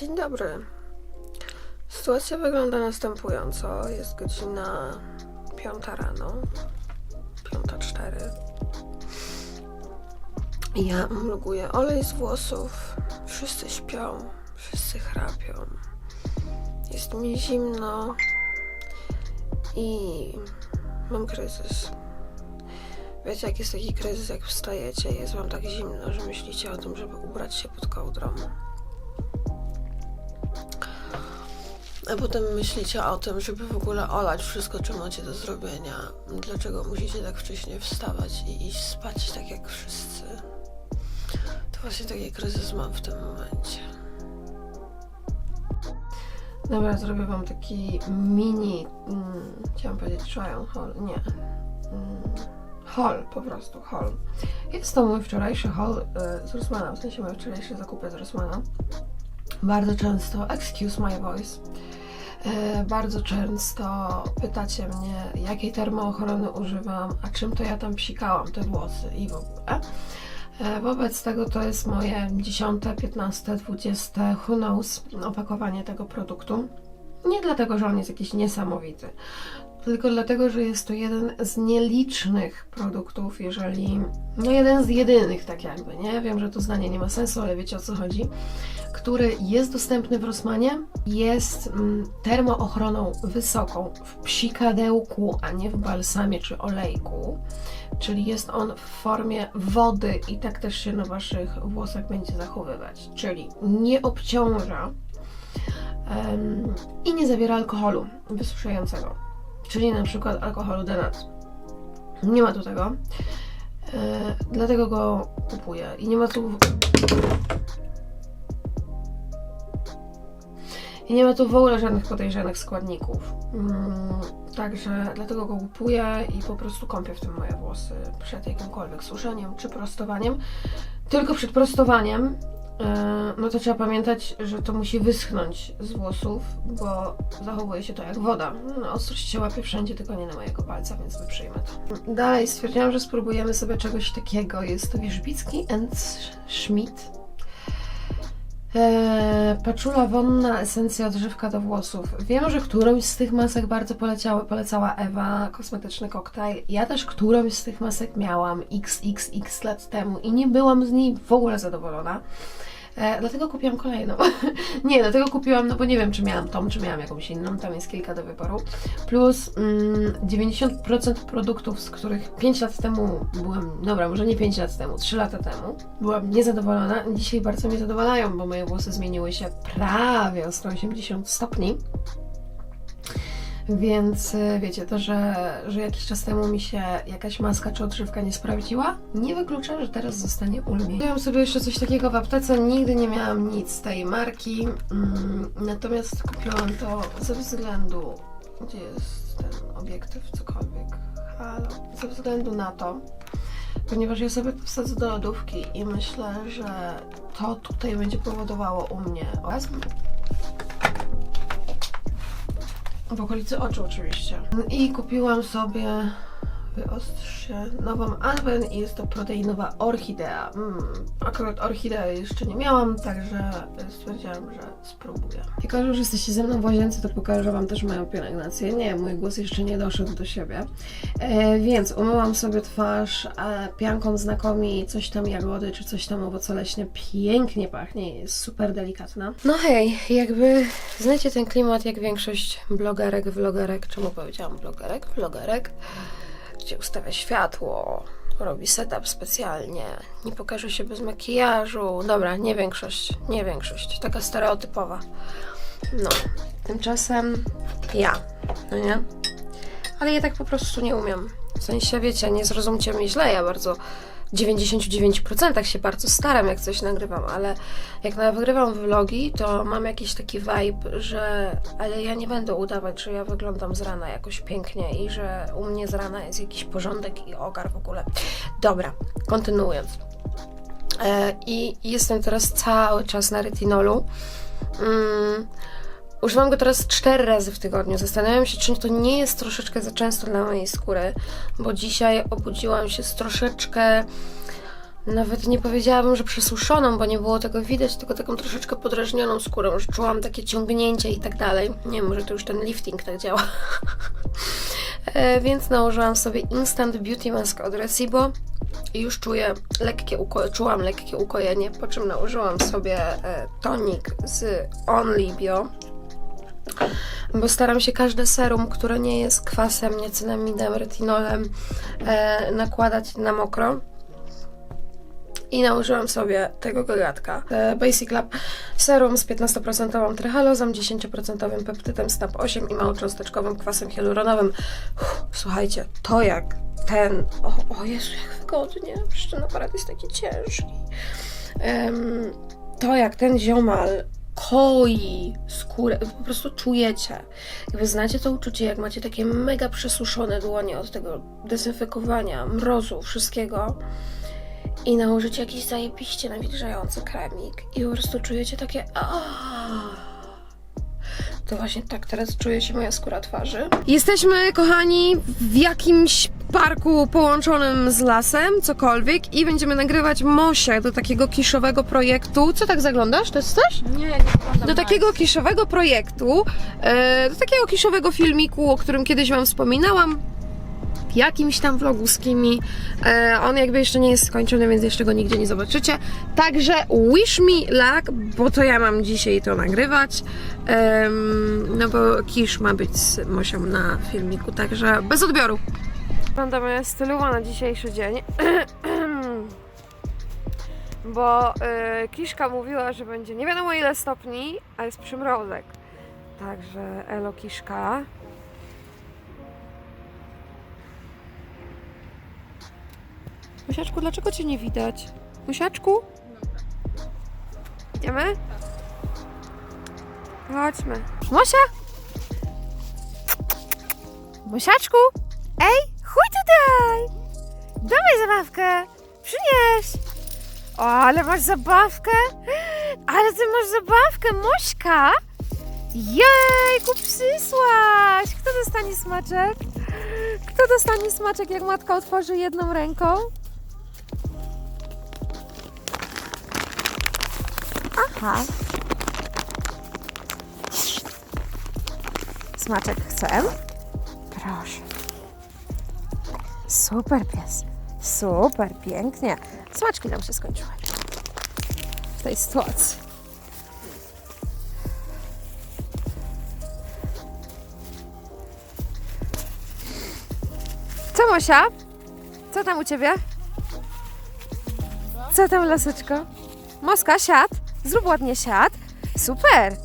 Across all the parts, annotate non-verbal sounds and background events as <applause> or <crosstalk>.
Dzień dobry. Sytuacja wygląda następująco. Jest godzina 5 rano. 5.04. Ja mruguję olej z włosów. Wszyscy śpią. Wszyscy chrapią. Jest mi zimno. I mam kryzys. Wiecie, jak jest taki kryzys, jak wstajecie, jest wam tak zimno, że myślicie o tym, żeby ubrać się pod kołdrą. A potem myślicie o tym, żeby w ogóle olać wszystko, co macie do zrobienia. Dlaczego musicie tak wcześnie wstawać i iść spać tak jak wszyscy? To właśnie taki kryzys mam w tym momencie. Dobra, zrobię wam taki mini, mm, chciałam powiedzieć trial haul, nie. Mm, haul, po prostu haul. Jest to mój wczorajszy haul y, z Rossmana, w sensie moje wczorajsze zakupy z Rossmana. Bardzo często, excuse my voice, bardzo często pytacie mnie, jakiej termoochrony używam, a czym to ja tam psikałam te włosy i w ogóle. E, Wobec tego to jest moje 10, 15, 20, who knows, opakowanie tego produktu. Nie dlatego, że on jest jakiś niesamowity, tylko dlatego, że jest to jeden z nielicznych produktów, jeżeli. No, jeden z jedynych, tak jakby, nie? Wiem, że to zdanie nie ma sensu, ale wiecie o co chodzi. Który jest dostępny w Rossmanie, jest mm, termoochroną wysoką w psikadełku, a nie w balsamie czy olejku. Czyli jest on w formie wody i tak też się na Waszych włosach będzie zachowywać. Czyli nie obciąża em, i nie zawiera alkoholu wysuszającego czyli na przykład alkoholu denat. Nie ma tu tego, e, dlatego go kupuję i nie ma tu i nie ma tu w ogóle żadnych podejrzanych składników. Mm, także dlatego go kupuję i po prostu kąpię w tym moje włosy przed jakimkolwiek suszeniem czy prostowaniem. Tylko przed prostowaniem no to trzeba pamiętać, że to musi wyschnąć z włosów, bo zachowuje się to jak woda. No, się łapie wszędzie, tylko nie na mojego palca, więc wyprzyjmy to. Dalej stwierdziłam, że spróbujemy sobie czegoś takiego. Jest to Wierzbicki and Schmidt. Eee, paczula wonna, esencja odżywka do włosów. Wiem, że którąś z tych masek bardzo poleciały, polecała Ewa, kosmetyczny koktajl. Ja też którąś z tych masek miałam xxx lat temu i nie byłam z niej w ogóle zadowolona. E, dlatego kupiłam kolejną. <laughs> nie, dlatego kupiłam, no bo nie wiem, czy miałam tą, czy miałam jakąś inną. Tam jest kilka do wyboru. Plus mm, 90% produktów, z których 5 lat temu byłam, dobra, może nie 5 lat temu, 3 lata temu, byłam niezadowolona. Dzisiaj bardzo mnie zadowalają, bo moje włosy zmieniły się prawie o 180 stopni. Więc y, wiecie, to, że, że jakiś czas temu mi się jakaś maska czy odżywka nie sprawdziła, nie wyklucza, że teraz zostanie ulmiej. Kupiłam sobie jeszcze coś takiego w aptece, nigdy nie miałam nic z tej marki, mm, natomiast kupiłam to ze względu, gdzie jest ten obiektyw, cokolwiek, halo, ze względu na to, ponieważ ja sobie to wsadzę do lodówki i myślę, że to tutaj będzie powodowało u mnie orgazm. W okolicy oczu oczywiście. I kupiłam sobie, wyostrz się, nową Alben i jest to proteinowa orchidea. Mm, akurat orchidei jeszcze nie miałam, także stwierdziłam, że spróbuję. Jako, że już jesteście ze mną w łazience, to pokażę Wam też moją pielęgnację. Nie, mój głos jeszcze nie doszedł do siebie. E, więc umyłam sobie twarz e, pianką znakomi, coś tam jagody, czy coś tam owoce leśnie. Pięknie pachnie, jest super delikatna. No hej, jakby znacie ten klimat jak większość blogerek, vlogerek, czemu powiedziałam blogerek, vlogerek, gdzie ustawia światło, robi setup specjalnie, nie pokaże się bez makijażu. Dobra, nie większość, nie większość, taka stereotypowa. No, tymczasem ja, no nie? Ale ja tak po prostu nie umiem. W sensie, wiecie, nie zrozumcie mnie źle, ja bardzo w 99% się bardzo staram, jak coś nagrywam, ale jak nagrywam vlogi, to mam jakiś taki vibe, że ale ja nie będę udawać, że ja wyglądam z rana jakoś pięknie i że u mnie z rana jest jakiś porządek i ogar w ogóle. Dobra, kontynuując. E, I jestem teraz cały czas na retinolu. Mm, Używam go teraz cztery razy w tygodniu. Zastanawiam się, czy to nie jest troszeczkę za często dla mojej skóry, bo dzisiaj obudziłam się z troszeczkę Nawet nie powiedziałabym, że przesuszoną, bo nie było tego widać, tylko taką troszeczkę podrażnioną skórą, że czułam takie ciągnięcie i tak dalej. Nie wiem, może to już ten lifting tak działa. <laughs> e, więc nałożyłam sobie Instant Beauty Mask od Recibo i już czuję lekkie czułam lekkie ukojenie, po czym nałożyłam sobie e, tonik z Only Bio, bo staram się każde serum, które nie jest kwasem, niacinamidem, retinolem, e, nakładać na mokro. I nałożyłam sobie tego gagatka. e, Basic Lab serum z 15% tryhalozą, 10% peptytem STAP 8 i małocząsteczkowym kwasem hialuronowym. Uff, słuchajcie, to jak ten... O, o Jezu, jak wygodnie. Przecież ten aparat jest taki ciężki. Em, to jak ten ziomal koi skórę, po prostu czujecie. Jakby znacie to uczucie, jak macie takie mega przesuszone dłonie od tego dezynfekowania, mrozu, wszystkiego i nałożycie jakiś zajebiście nawilżający kremik i po prostu czujecie takie. To właśnie tak teraz czuje się moja skóra twarzy. Jesteśmy, kochani, w jakimś parku połączonym z lasem, cokolwiek i będziemy nagrywać Mosie do takiego kiszowego projektu. Co tak zaglądasz? To jest coś? Nie, nie do takiego kiszowego projektu, e, do takiego kiszowego filmiku, o którym kiedyś Wam wspominałam. Jakimś tam vlogu z Kimi. E, on jakby jeszcze nie jest skończony, więc jeszcze go nigdzie nie zobaczycie. Także wish me luck, bo to ja mam dzisiaj to nagrywać. No bo kisz ma być z Mosią na filmiku, także bez odbioru. Wyglądamy stylowo na dzisiejszy dzień. <clears throat> bo y, Kiszka mówiła, że będzie nie wiadomo ile stopni, a jest przymrozek. Także elo Kiszka. Musiaczku, dlaczego cię nie widać? Musiaczku? Idziemy? Chodźmy. Mosia? Musiaczku? Ej, chuj tutaj! Dawaj zabawkę! Przynieś! O, ale masz zabawkę? Ale ty masz zabawkę, Mośka! Jejku, przysłaś! Kto dostanie smaczek? Kto dostanie smaczek, jak matka otworzy jedną ręką? Aha. Smaczek chcę? Proszę. Super pies. Super, pięknie. Smaczki nam się skończyły. W tej sytuacji. Co Mosia? Co tam u ciebie? Co tam laseczko? Moska, siad. Zrób ładnie siad. Super.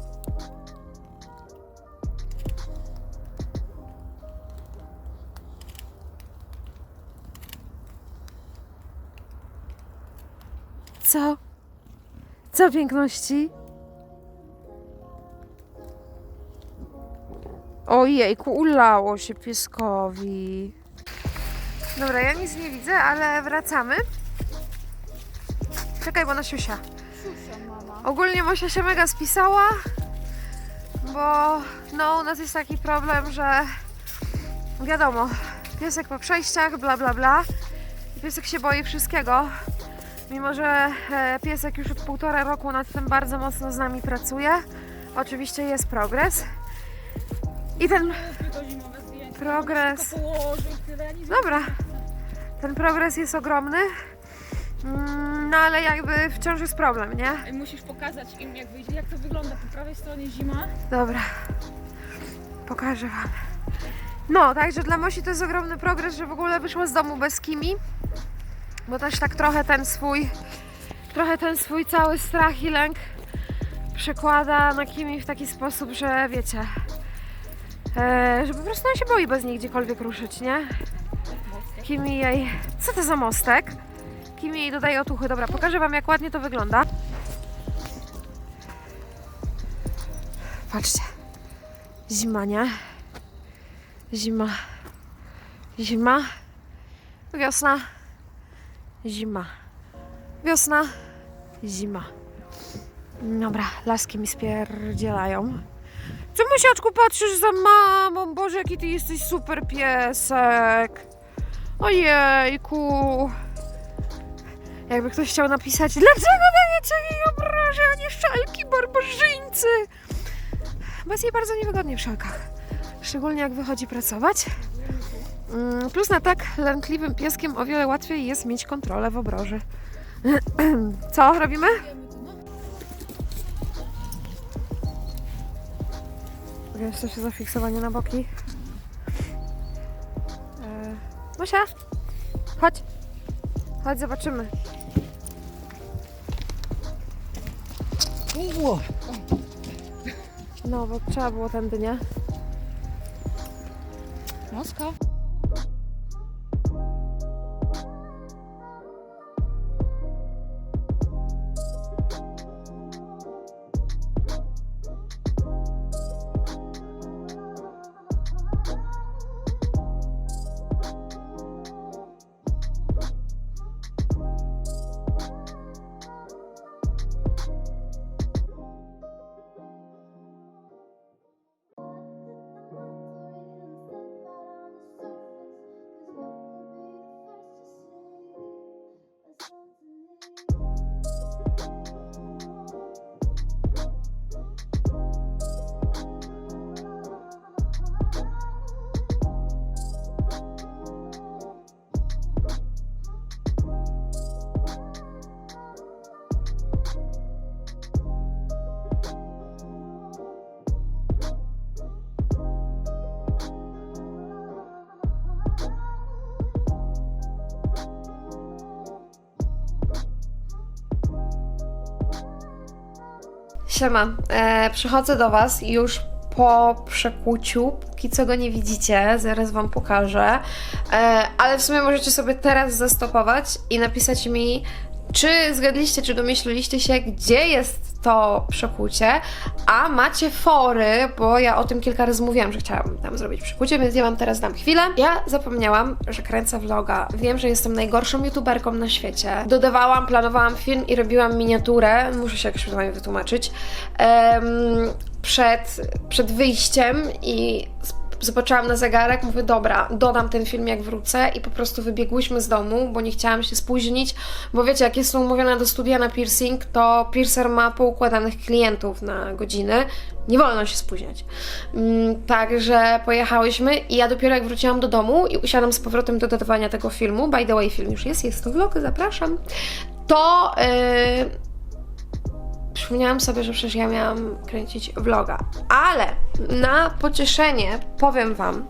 Co? Co piękności? Ojejku, ulało się pieskowi. Dobra, ja nic nie widzę, ale wracamy. Czekaj, bo na siusia. Ogólnie Mosia się mega spisała, bo no u nas jest taki problem, że wiadomo, piesek po przejściach, bla bla bla. Piesek się boi wszystkiego. Mimo, że e, piesek już od półtora roku nad tym bardzo mocno z nami pracuje. Oczywiście jest progres. I ten progres. Dobra. Ten progres jest ogromny. Mm, No ale jakby wciąż jest problem, nie? Musisz pokazać im, jak wyjdzie, jak to wygląda. Po prawej stronie zima. Dobra. Pokażę Wam. No, także dla Mosi to jest ogromny progres, że w ogóle wyszła z domu bez Kimi. Bo też tak trochę ten swój, trochę ten swój cały strach i lęk przekłada na Kimi w taki sposób, że wiecie, e, że po prostu on się boi bez niej gdziekolwiek ruszyć, nie? Kimi jej... Co to za mostek? Kimi jej dodaje otuchy. Dobra, pokażę Wam jak ładnie to wygląda. Patrzcie. Zima, nie? Zima. Zima. Wiosna. Zima. Wiosna. Zima. Dobra, laski mi spierdzielają. Co musiaczku patrzysz za mamą? Boże, jaki ty jesteś super piesek. Ojejku. Jakby ktoś chciał napisać, dlaczego dajecie jej obroże, a nie szczelki barbarzyńcy? Jest jej bardzo niewygodnie w szelkach. Szczególnie jak wychodzi pracować. Mm, Plus na tak lękliwym pieskiem o wiele łatwiej jest mieć kontrolę w obroży. <clears throat> Co robimy? Jeszcze się zafiksowanie na boki. Eee, Mosia, chodź. Chodź, zobaczymy. No, bo trzeba było tędy, nie? Moska. Siema, e, przychodzę do Was już po przekłuciu, póki co go nie widzicie, zaraz Wam pokażę, e, ale w sumie możecie sobie teraz zastopować i napisać mi, czy zgadliście, czy domyśliliście się, gdzie jest to przekłucie, a macie fory, bo ja o tym kilka razy mówiłam, że chciałam tam zrobić przekłucie, więc ja Wam teraz dam chwilę. Ja zapomniałam, że kręcę vloga. Wiem, że jestem najgorszą youtuberką na świecie. Dodawałam, planowałam film i robiłam miniaturę, muszę się jakoś Wami wytłumaczyć, em, przed, przed wyjściem i zobaczyłam na zegarek, mówię, dobra, dodam ten film jak wrócę i po prostu wybiegłyśmy z domu, bo nie chciałam się spóźnić, bo wiecie, jak jestem umówiona do studia na piercing, to piercer ma poukładanych klientów na godziny, nie wolno się spóźniać. Mm, Także pojechałyśmy i ja dopiero jak wróciłam do domu i usiadłam z powrotem do dodawania tego filmu, by the way film już jest, jest to vlog, zapraszam, to... Yy, przypomniałam sobie, że przecież ja miałam kręcić vloga. Ale na pocieszenie powiem Wam,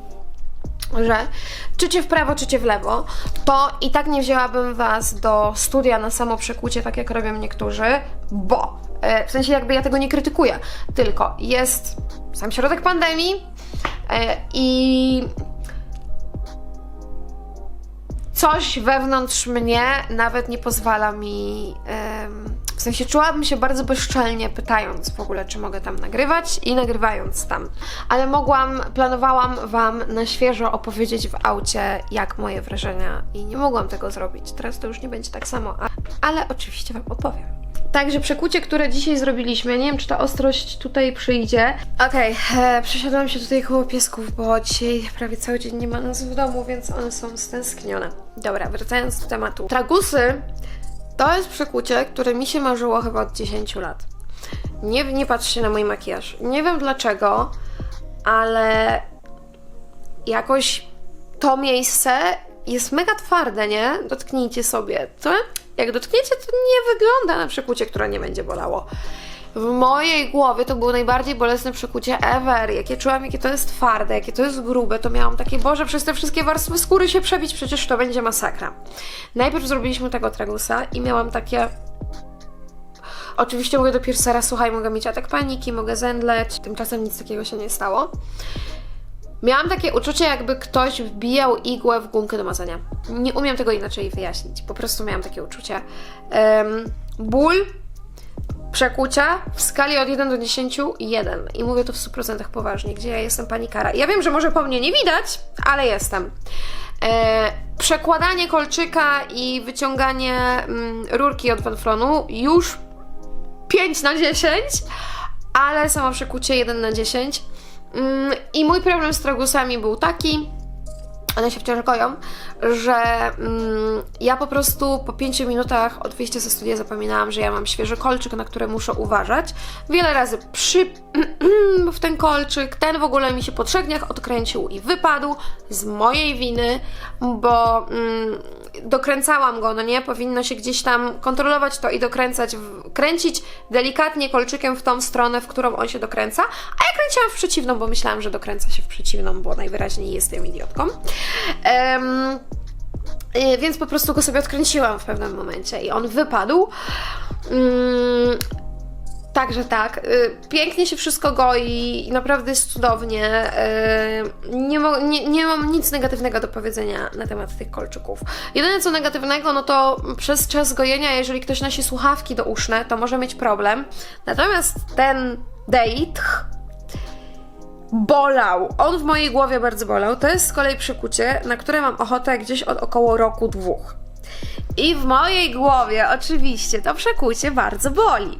że czy cię w prawo, czy cię w lewo, to i tak nie wzięłabym Was do studia na samo przekłucie, tak jak robią niektórzy, bo e, w sensie jakby ja tego nie krytykuję, tylko jest sam środek pandemii e, i coś wewnątrz mnie nawet nie pozwala mi. W sensie czułabym się bardzo bezczelnie pytając w ogóle, czy mogę tam nagrywać i nagrywając tam. Ale mogłam, planowałam Wam na świeżo opowiedzieć w aucie, jak moje wrażenia i nie mogłam tego zrobić. Teraz to już nie będzie tak samo, ale oczywiście Wam opowiem. Także przekucie, które dzisiaj zrobiliśmy, nie wiem czy ta ostrość tutaj przyjdzie. Okej, okay, przesiadłam się tutaj koło piesków, bo dzisiaj prawie cały dzień nie ma nas w domu, więc one są stęsknione. Dobra, wracając do tematu. Tragusy to jest przekucie, które mi się marzyło chyba od 10 lat. Nie, nie patrzcie na mój makijaż. Nie wiem dlaczego, ale jakoś to miejsce jest mega twarde, nie? Dotknijcie sobie. To jak dotkniecie, to nie wygląda na przekucie, które nie będzie bolało. W mojej głowie to było najbardziej bolesne przekucie ever. Jakie czułam, jakie to jest twarde, jakie to jest grube, to miałam takie, Boże, przez te wszystkie warstwy skóry się przebić, przecież to będzie masakra. Najpierw zrobiliśmy tego tragusa i miałam takie Oczywiście mówię do piercera, słuchaj, mogę mieć atak paniki, mogę zemdleć. Tymczasem nic takiego się nie stało. Miałam takie uczucie, jakby ktoś wbijał igłę w gumkę do mazania. Nie umiem tego inaczej wyjaśnić. Po prostu miałam takie uczucie. Em, ból, przekucia w skali od 1 do 10, 1. I mówię to w 100% poważnie, gdzie ja jestem panikara. Ja wiem, że może po mnie nie widać, ale jestem. E, przekładanie kolczyka i wyciąganie mm, rurki od wanflonu już 5 na 10, ale samo przekucie 1 na 10. Mm, I mój problem z tragusami był taki, one się wciąż goją, że mm, ja po prostu po 5 minutach od wyjścia ze studia zapominałam, że ja mam świeży kolczyk, na który muszę uważać. Wiele razy przy <clears throat> w ten kolczyk, ten w ogóle mi się po trzech dniach odkręcił i wypadł z mojej winy, bo mm, dokręcałam go, no nie? Powinno się gdzieś tam kontrolować to i dokręcać, w, kręcić delikatnie kolczykiem w tą stronę, w którą on się dokręca, a ja kręciłam w przeciwną, bo myślałam, że dokręca się w przeciwną, bo najwyraźniej jestem idiotką. Y, więc po prostu go sobie odkręciłam w pewnym momencie i on wypadł. Mm, Także tak, y, pięknie się wszystko goi i naprawdę jest cudownie. Y, nie, mo- nie, nie mam nic negatywnego do powiedzenia na temat tych kolczyków. Jedyne co negatywnego, no to przez czas gojenia, jeżeli ktoś nosi słuchawki douszne, to może mieć problem. Natomiast ten date bolał. On w mojej głowie bardzo bolał. To jest z kolei przykucie, na które mam ochotę gdzieś od około roku, dwóch. I w mojej głowie oczywiście to przekucie bardzo boli.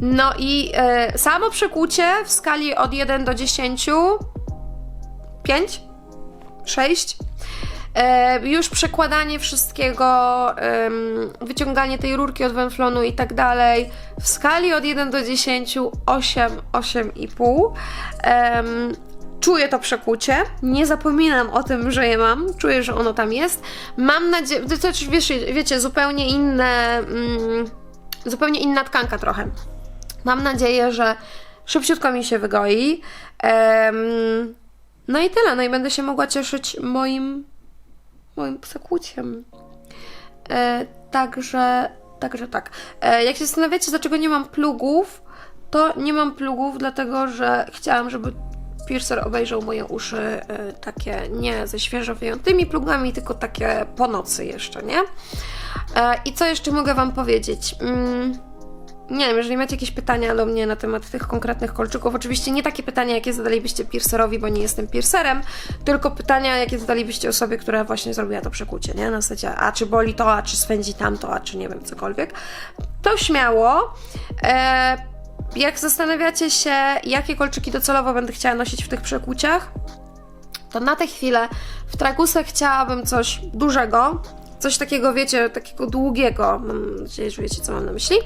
No i e, samo przekucie w skali od 1 do 10, 5, 6. E, już przekładanie wszystkiego, wyciąganie tej rurki od węflonu i tak dalej. W skali od 1 do 10, 8, 8,5. Em, Czuję to przekucie, nie zapominam o tym, że je mam, czuję, że ono tam jest. Mam nadzieję, to też wiesz, wiecie, zupełnie inne, mm, zupełnie inna tkanka trochę. Mam nadzieję, że szybciutko mi się wygoi. Em, no i tyle, no i będę się mogła cieszyć moim, moim przekuciem. E, także, także tak. E, jak się zastanawiacie, dlaczego nie mam plugów, to nie mam plugów, dlatego że chciałam, żeby piercer obejrzał moje uszy e, takie nie ze świeżo wyjętymi plugami, tylko takie po nocy jeszcze, nie? E, I co jeszcze mogę Wam powiedzieć? Mm, nie wiem, jeżeli macie jakieś pytania do mnie na temat tych konkretnych kolczyków, oczywiście nie takie pytania, jakie zadalibyście piercerowi, bo nie jestem piercerem, tylko pytania, jakie zadalibyście osobie, która właśnie zrobiła to przekucie, nie? Na zasadzie, a czy boli to, a czy swędzi tamto, a czy nie wiem, cokolwiek. To śmiało. E, jak zastanawiacie się, jakie kolczyki docelowo będę chciała nosić w tych przekuciach, to na tę chwilę w tragusach chciałabym coś dużego, coś takiego, wiecie, takiego długiego. Mam nadzieję, że wiecie, co mam na myśli.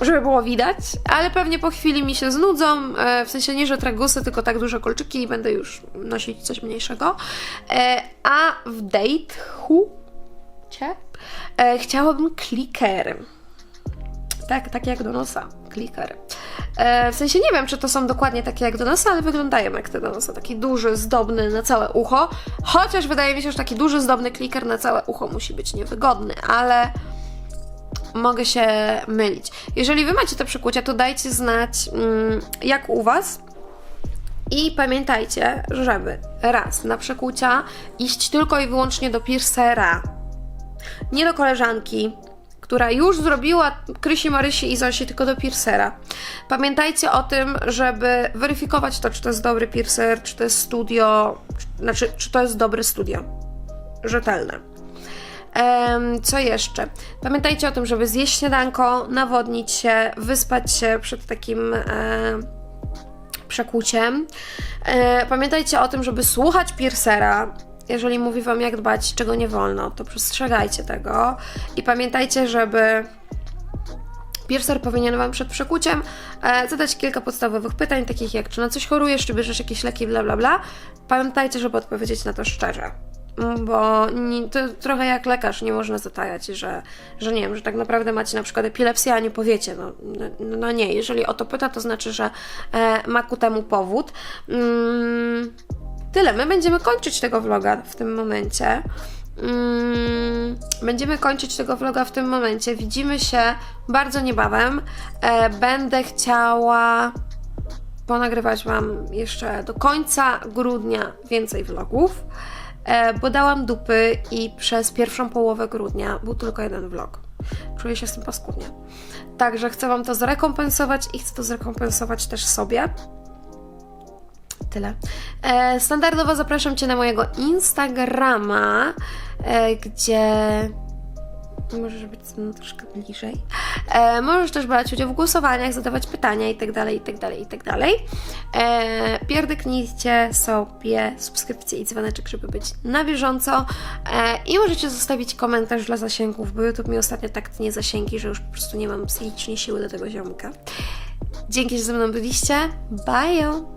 Żeby było widać, ale pewnie po chwili mi się znudzą, e, w sensie nie, że tragusy, tylko tak duże kolczyki i będę już nosić coś mniejszego. E, a w date cie, e, chciałabym kliker. Tak, takie jak do nosa, kliker. W sensie nie wiem, czy to są dokładnie takie jak do nosa, ale wyglądają jak te do nosa. Taki duży, zdobny na całe ucho. Chociaż wydaje mi się, że taki duży, zdobny kliker na całe ucho musi być niewygodny, ale mogę się mylić. Jeżeli wy macie te przekucia, to dajcie znać, mm, jak u was. I pamiętajcie, żeby raz na przekucia iść tylko i wyłącznie do piercera. Nie do koleżanki, która już zrobiła Krysi, Marysi i Zosi, tylko do piercera. Pamiętajcie o tym, żeby weryfikować to, czy to jest dobry piercer, czy to jest studio, czy, znaczy, czy to jest dobre studio. Rzetelne. Co jeszcze? Pamiętajcie o tym, żeby zjeść śniadanko, nawodnić się, wyspać się przed takim e, przekuciem. E, pamiętajcie o tym, żeby słuchać piercera. Jeżeli mówi wam, jak dbać, czego nie wolno, to przestrzegajcie tego. I pamiętajcie, żeby Piercer powinien Wam przed przekuciem e, zadać kilka podstawowych pytań, takich jak czy na coś chorujesz, czy bierzesz jakieś leki, bla bla bla. Pamiętajcie, żeby odpowiedzieć na to szczerze. Bo nie, to trochę jak lekarz, nie można zatajać, że, że nie wiem, że tak naprawdę macie na przykład epilepsję, a nie powiecie. No, no, no nie, jeżeli o to pyta, to znaczy, że e, ma ku temu powód. Mm, tyle, my będziemy kończyć tego vloga w tym momencie. Mm, będziemy kończyć tego vloga w tym momencie. Widzimy się bardzo niebawem. E, będę chciała ponagrywać Wam jeszcze do końca grudnia więcej vlogów, bo dałam dupy i przez pierwszą połowę grudnia był tylko jeden vlog. Czuję się z tym paskudnie. Także chcę Wam to zrekompensować i chcę to zrekompensować też sobie. Tyle. E, standardowo zapraszam Cię na mojego Instagrama, e, gdzie możesz być ze mną troszkę bliżej. E, możesz też brać udział w głosowaniach, zadawać pytania itd., itd., itd. E, pierdyknijcie sobie subskrypcję i dzwoneczek, żeby być na bieżąco e, i możecie zostawić komentarz dla zasięgów, bo YouTube mi ostatnio tak tnie zasięgi, że już po prostu nie mam psychicznie siły do tego ziomka. Dzięki, że ze mną byliście. Bye!